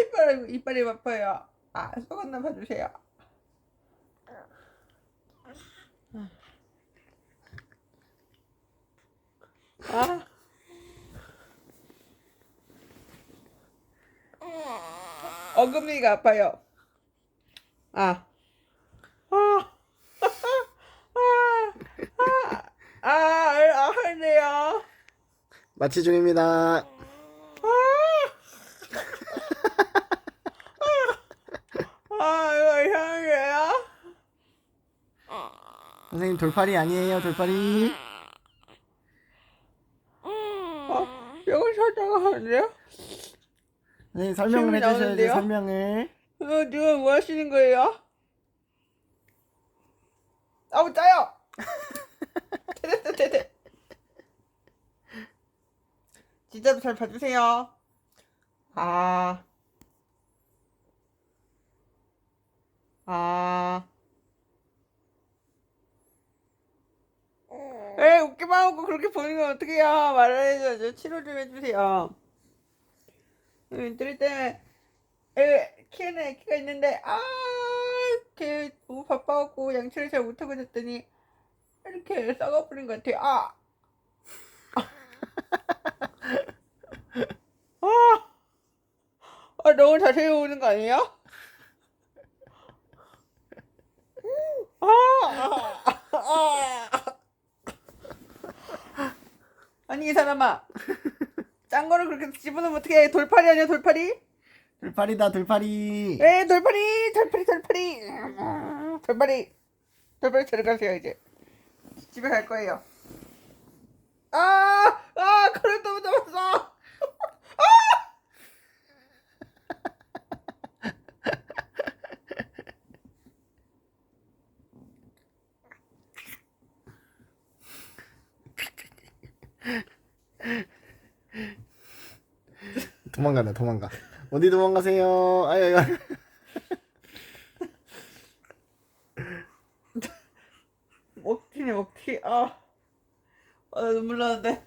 이빨 이빨이 아파요. 아 속았나 봐주세요. 아. 어금니가 아파요. 아. 아. 아. 아. 아. 아. 하네요. 마취 중입니다. 아, 이거 이상해요? 선생님 돌팔이 아니에요 돌팔이. 어, 이거 살짝 하는데요? 선생님 설명을 해주셔야지 나오는데요? 설명을. 어, 지금 뭐 하시는 거예요? 아우, 짜요! 됐다, 됐다. 진짜로 잘 봐주세요. 아. 아. 에이, 웃기만 하고 그렇게 보는 건 어떡해요. 말을 해줘야죠. 치료 좀 해주세요. 음, 들을 때, 에, 키에는 애기가 있는데, 아, 걔 너무 바빠갖고 양치를 잘 못하고 있었더니, 이렇게 썩어버린 것 같아요. 아! 아! 아, 너무 자세히 오는 거 아니에요? 아! 아! 아! 아니, 이 사람아. 짠 거를 그렇게 집어넣으면 어떻게 돌팔이 아니야, 돌팔이? 돌팔이다 돌팔이. 에 돌팔이 돌팔이 돌팔이 음, 돌팔이 돌팔이 들어가세요 이제 집에 갈 거예요 아아 그걸 또 잡았어 도망가네 도망가. 어디 도망가세요? 아유 아유. 먹튀네 먹튀 아아 눈물 나는데